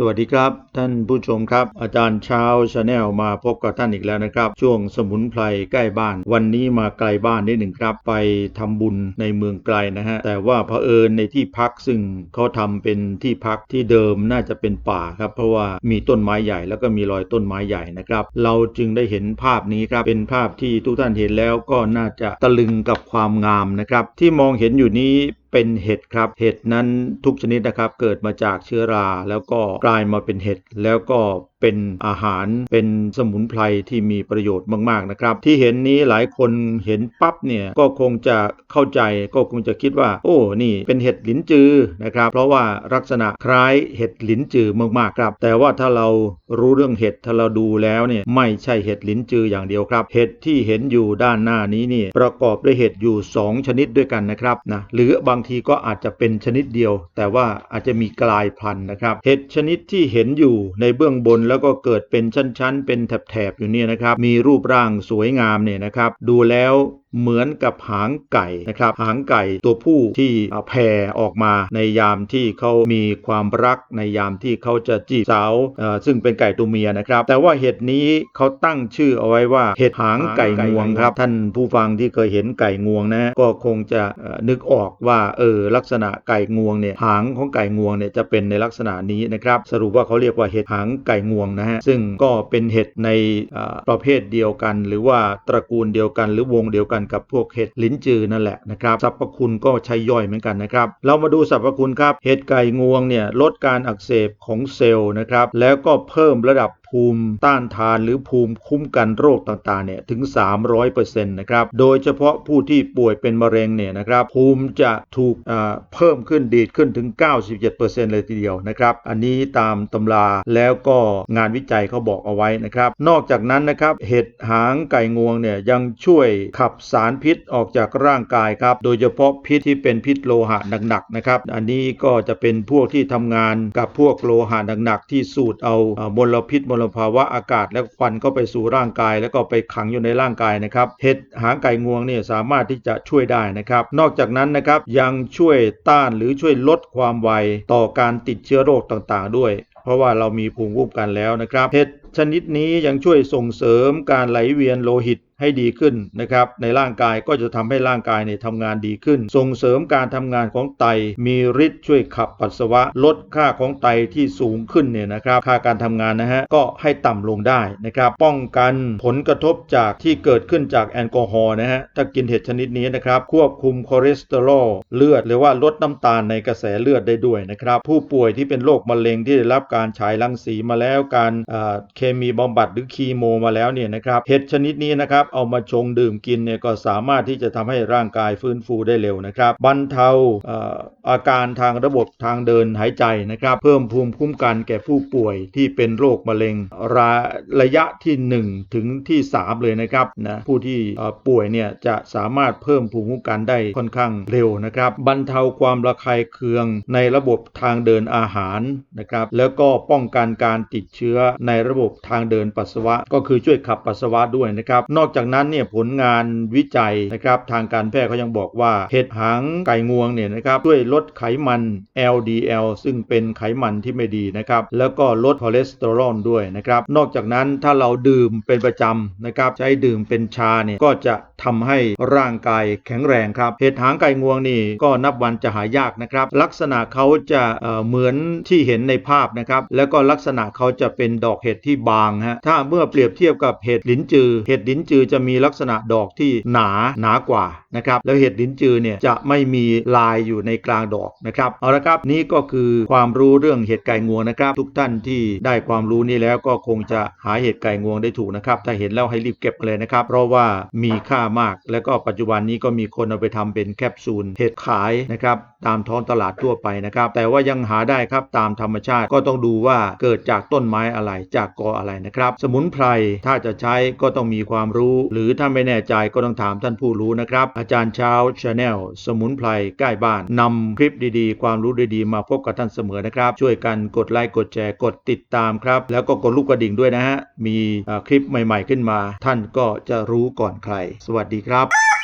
สวัสดีครับท่านผู้ชมครับ อาจารย์เช้าชาแนลมาพบกับท่านอีกแล้วนะครับ ช่วงสมุนไพรใกล้บ้าน วันนี้มาไกลบ้านนิดหนึ่งครับ ไปทำบุญในเมืองไกลนะฮะ แต่ว่าเผอิญในที่พักซึ่งเขาทำเป็นที่พักที่เดิมน่าจะเป็นป่าครับ เพราะว่ามีต้นไม้ใหญ่แล้วก็มีรอยต้นไม้ใหญ่นะครับ เราจึงได้เห็นภาพนี้ครับเป็นภาพที่ทุกท่านเห็นแล้วก็น่าจะตะลึงกับความงามนะครับที่มองเห็นอยู่นี้เป็นเห็ดครับ เห็ดนั้นทุกชนิดนะครับเกิดมาจากเชื้อราแล้วก็กลายมาเป็นเห็ดแล้วก็ เป็นอาหารเป็นสมุนไพรที่มีประโยชน์มากๆนะครับ ที่เห็นนี้หลายคนเห็นปั๊บเนี่ยก็คงจะเข้าใจก็คงจะคิดว่า โอ้นี่เป็นเห็ดหลินจือนะครับ เพราะว่าลักษณะคล้ายเห็ดหลินจือมากๆครับ แต่ว่าถ้าเรารู้เรื่องเห็ดถ้าเราดูแล้วเนี่ยไม่ใช่เห็ดหลินจืออย่างเดียวครับ เห็ดที่เห็นอยู่ด้านหน้านี้นี่ประกอบด้วยเห็ดอยู่ 2 ชนิดด้วยกันนะครับนะหรือบางทีก็อาจจะเป็นชนิดเดียว แต่ว่าอาจจะมีกลายพันธุ์นะครับ เห็ดชนิดที่เห็นอยู่ในเบื้องบนแล้วก็เกิดเป็นชั้นๆ เป็นแถบๆอยู่เนี่ยนะครับ มีรูปร่างสวยงามเนี่ยนะครับ ดูแล้วเหมือนกับหางไก่นะครับ หางไก่ตัวผู้ที่อ่าแผ่ออกมาในยามที่เขามีความรักในยามที่เขาจะจีบสาวซึ่งเป็นไก่ตัวเมียนะครับ แต่ว่าเห็ดนี้เขาตั้งชื่อเอาไว้ว่าเห็ดหางไก่งวงครับ ท่านผู้ฟังที่เคยเห็นไก่งวงนะก็คงจะนึกออกว่าเออลักษณะไก่งวงเนี่ยหางของไก่งวงเนี่ยจะเป็นในลักษณะนี้นะครับสรุปว่าเขาเรียกว่าเห็ดหางไก่งวงนะฮะซึ่งก็เป็นเห็ดในประเภทเดียวกัน หรือว่าตระกูลเดียวกัน หรือวงเดียวกันกับพวกเห็ดลิ้นจือนั่นแหละนะครับสรรพคุณก็ใช้ย่อยเหมือนกันนะครับ เรามาดูสรรพคุณครับเห็ดไก่งวงเนี่ยลดการอักเสบของเซลล์นะครับแล้วก็เพิ่มระดับ ภูมิต้านทานหรือภูมิคุ้มกันโรคต่างๆเนี่ยถึง 300%นะครับ โดยเฉพาะผู้ที่ป่วยเป็นมะเร็งเนี่ยนะครับภูมิจะถูกเพิ่มขึ้นดีดขึ้นถึง 97%เลยทีเดียวนะครับ อันนี้ตามตำราแล้วก็งานวิจัยเขาบอกเอาไว้นะครับ นอกจากนั้นนะครับเห็ดหางไก่งวงเนี่ยยังช่วยขับสารพิษออกจากร่างกายครับ โดยเฉพาะพิษที่เป็นพิษโลหะหนักๆนะครับ อันนี้ก็จะเป็นพวกที่ทำงานกับพวกโลหะหนักๆที่สูดเอามลพิษมลภาวะอากาศและควันก็ไปสู่ร่างกาย แล้วก็ไปขังอยู่ในร่างกายนะครับเห็ดหางไก่งวงเนี่ยสามารถที่จะช่วยได้นะครับ นอกจากนั้นนะครับยังช่วยต้านหรือช่วยลดความไวต่อการติดเชื้อโรคต่างๆ ด้วย เพราะว่าเรามีภูมิคุ้มกันแล้วนะครับเห็ด ชนิดนี้ยังช่วยส่งเสริมการไหลเวียนโลหิตให้ดีขึ้นนะครับ ในร่างกายก็จะทำให้ร่างกายเนี่ยทำงานดีขึ้น ส่งเสริมการทำงานของไต มีฤทธิ์ช่วยขับปัสสาวะ ลดค่าของไตที่สูงขึ้นเนี่ยนะครับ ค่าการทำงานนะฮะก็ให้ต่ำลงได้นะครับ ป้องกันผลกระทบจากที่เกิดขึ้นจากแอลกอฮอล์นะฮะ ถ้ากินเห็ดชนิดนี้นะครับ ควบคุมคอเลสเตอรอลเลือด หรือว่าลดน้ำตาลในกระแสเลือดได้ด้วยนะครับ ผู้ป่วยที่เป็นโรคมะเร็งที่ได้รับการฉายรังสีมาแล้วการเคมีบำบัดหรือคีโมมาแล้วเนี่ยนะครับเห็ดชนิดนี้นะครับเอามาชงดื่มกินเนี่ยก็สามารถที่จะทำให้ร่างกายฟื้นฟูได้เร็วนะครับบรรเทาอาการทางระบบทางเดินหายใจนะครับ เพิ่มภูมิคุ้มกันแก่ผู้ป่วยที่เป็นโรคมะเร็งระระยะที่ 1 ถึงที่ 3 เลยนะครับนะผู้ที่ป่วยเนี่ยจะสามารถเพิ่มภูมิคุ้มกันได้ค่อนข้างเร็วนะครับบรรเทาความระคายเคืองในระบบทางเดินอาหารนะครับแล้วก็ป้องกันการติดเชื้อในระบบทางเดินปัสสาวะ ก็คือช่วยขับปัสสาวะด้วยนะครับ นอกจากนั้นเนี่ยผลงานวิจัยนะครับทางการแพทย์เขายังบอกว่า เห็ดหางไก่งวงเนี่ยนะครับช่วยลดไขมัน LDL ซึ่งเป็นไขมันที่ไม่ดีนะครับ แล้วก็ลดคอเลสเตอรอลด้วยนะครับ นอกจากนั้นถ้าเราดื่มเป็นประจำนะครับใช้ดื่มเป็นชาเนี่ยก็จะทำให้ร่างกายแข็งแรงครับ เห็ดหางไก่งวงนี่ก็นับวันจะหายากนะครับ ลักษณะเขาจะเเหมือนที่เห็นในภาพนะครับ แล้วก็ลักษณะเขาจะเป็นดอกเห็ดที่บางฮะถ้าเมื่อเปรียบเทียบกับเห็ดลินจือ เห็ดลินจือจะมีลักษณะดอกที่หนาหนากว่านะครับแล้วเห็ดลิ้นจือเนี่ยจะไม่มีลายอยู่ในกลางดอกนะครับเอาละครับนี่ก็คือความรู้เรื่องเห็ดไก่งวงนะครับ ทุกท่านที่ได้ความรู้นี้แล้วก็คงจะหาเห็ดไก่งวงได้ถูกนะครับถ้าเห็นแล้วให้รีบเก็บเลยนะครับ เพราะว่ามีค่ามาก แล้วก็ปัจจุบันนี้ก็มีคนเอาไปทำเป็นแคปซูลเห็ดขายนะครับตามท้องตลาดทั่วไปนะครับ แต่ว่ายังหาได้ครับตามธรรมชาติก็ต้องดูว่าเกิดจากต้นไม้อะไรจากกออะไรนะครับ สมุนไพรถ้าจะใช้ก็ต้องมีความรู้ หรือถ้าไม่แน่ใจก็ต้องถามท่านผู้รู้นะครับอาจารย์เช้าชาแนลสมุนไพรใกล้บ้านนำคลิปดีๆ ความรู้ดีๆ มาพบกับท่านเสมอนะครับ ช่วยกันกดไลค์กดแชร์กดติดตามครับ แล้วก็กดลูกกระดิ่งด้วยนะฮะมีคลิปใหม่ๆขึ้นมา ท่านก็จะรู้ก่อนใคร สวัสดีครับ